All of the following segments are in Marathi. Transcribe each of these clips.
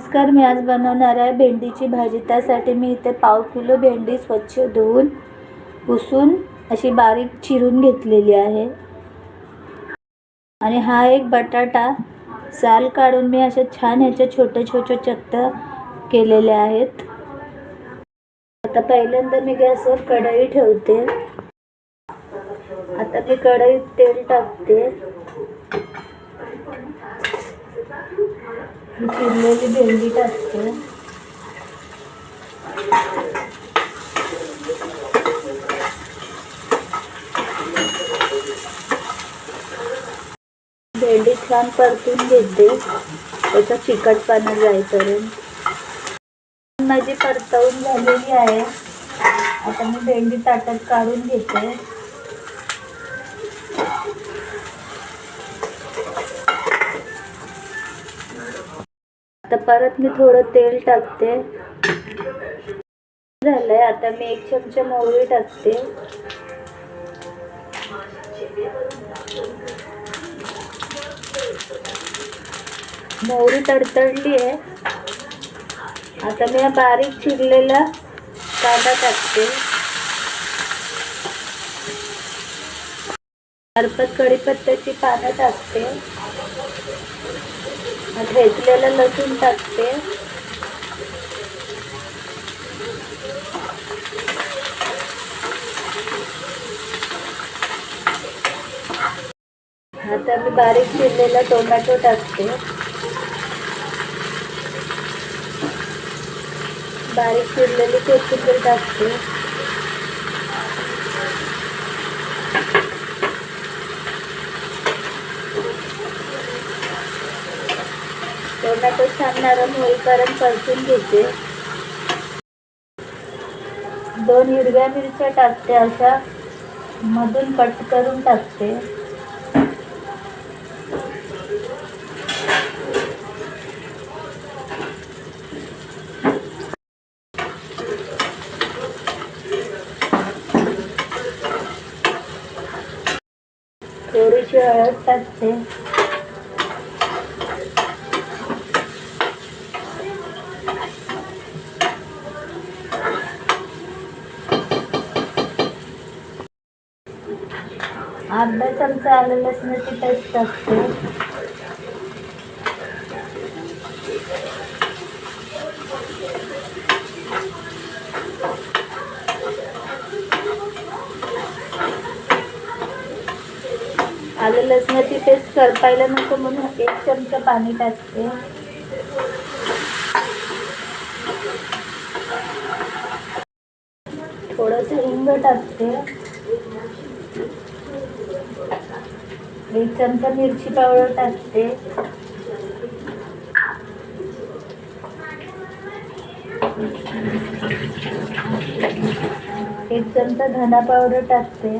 नमस्कार मी आज बनवणार आहे भेंडीची भाजी. त्यासाठी मी इथे पाव किलो भेंडी स्वच्छ धुवून पुसून अशी बारीक चिरून घेतलेली आहे. आणि हा एक बटाटा साल काढून मी अशा छान ह्याच्या छोट्या छोट्या चकत्या केलेल्या आहेत. आता पहिल्यांदा मी गॅसवर कढई ठेवते. आता मी कढईत तेल टाकते मी चिरलेली भेंडी टाकते. भेंडी छान परतून घेते. त्याचा चिकटपणा जाईपर्यंत. माझी परतवून झालेली आहे. आता मी भेंडी ताटात काढून घेते. आता परत मी थोडं तेल टाकते. झालंय आता मी एक चमचा मोहरी टाकते. मोहरी तडतडली आहे. आता मी बारीक चिरलेला कांदा टाकते. हरपत कढीपत्त्याची पानं टाकते. भेजलेलं लसूण टाकते. आता मी बारीक चिरलेला टोमॅटो टाकते. बारीक चिरलेली कोथिंबीर टाकते. टोमॅटो छान नरम होईपर्यंत परतून घेते. दोन हिरव्या मिरच्या टाकते अशा मधून कट करून टाकते. थोडीशी हळद टाकते. अर्धा चमचा आलं लसणाची पेस्ट टाकते. आलं लसणाची पेस्ट करपायला नको म्हणून एक चमचा पाणी टाकते. थोडंसं हिंग टाकते. एक चमचा मिरची पावडर टाकते. एक चमचा धना पावडर टाकते.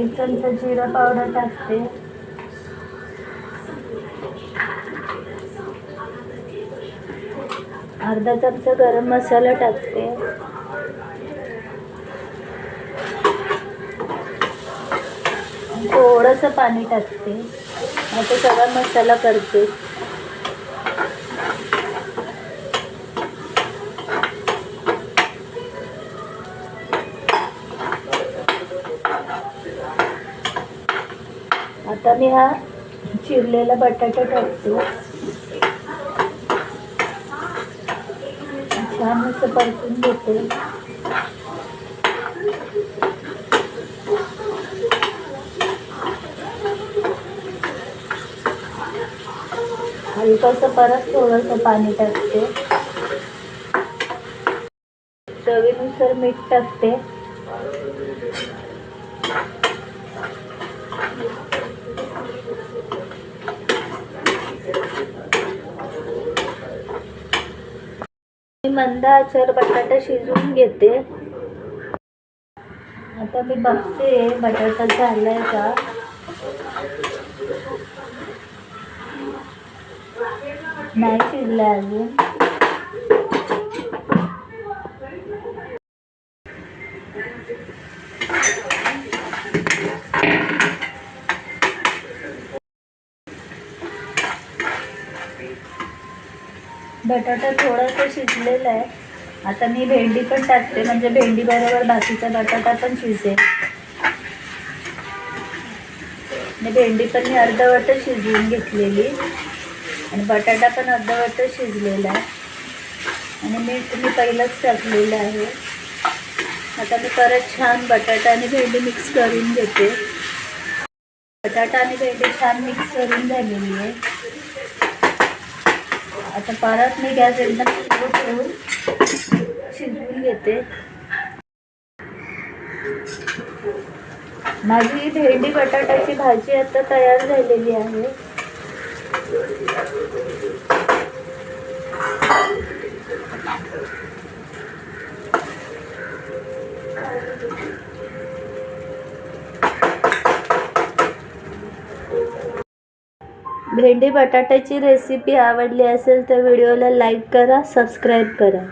एक चमचा जिरा पावडर टाकते. अर्धा चमचा गरम मसाला टाकते. थोडंसं पाणी टाकते. आता सगळा मसाला करते. आता मी हा चिरलेला बटाटा टाकते. छान असं परतून घेते. हलकंसं परत थोडंसं पाणी टाकते. चवीनुसार मीठ टाकते. मी मंद बटाटा शिजवून घेते. आता मी बघते बटाटा झालाय का. नाही शिजलं अजून. बटाटा थोडासा शिजलेला आहे. आता मी भेंडी पण टाकते म्हणजे भेंडी बरोबर बाकीचा बटाटा पण शिजे भेंडी पण मी अर्धवट शिजवून घेतलेली. आणि बटाटा पण अर्धवट शिजलेला आहे. आणि मीठ मी पहिलंच टाकलेलं आहे. आता मी परत छान बटाटा आणि भेंडी मिक्स करून घेते. बटाटा आणि भेंडी छान मिक्स करून झालेली आहे. आता परत मी गॅस एकदम स्लो ठेवून शिजवून घेते. माझी भेंडी बटाट्याची भाजी आता तयार झालेली आहे. भेंडी बटाट्याची रेसिपी आवडली असेल तर व्हिडिओला लाईक करा सबस्क्राईब करा.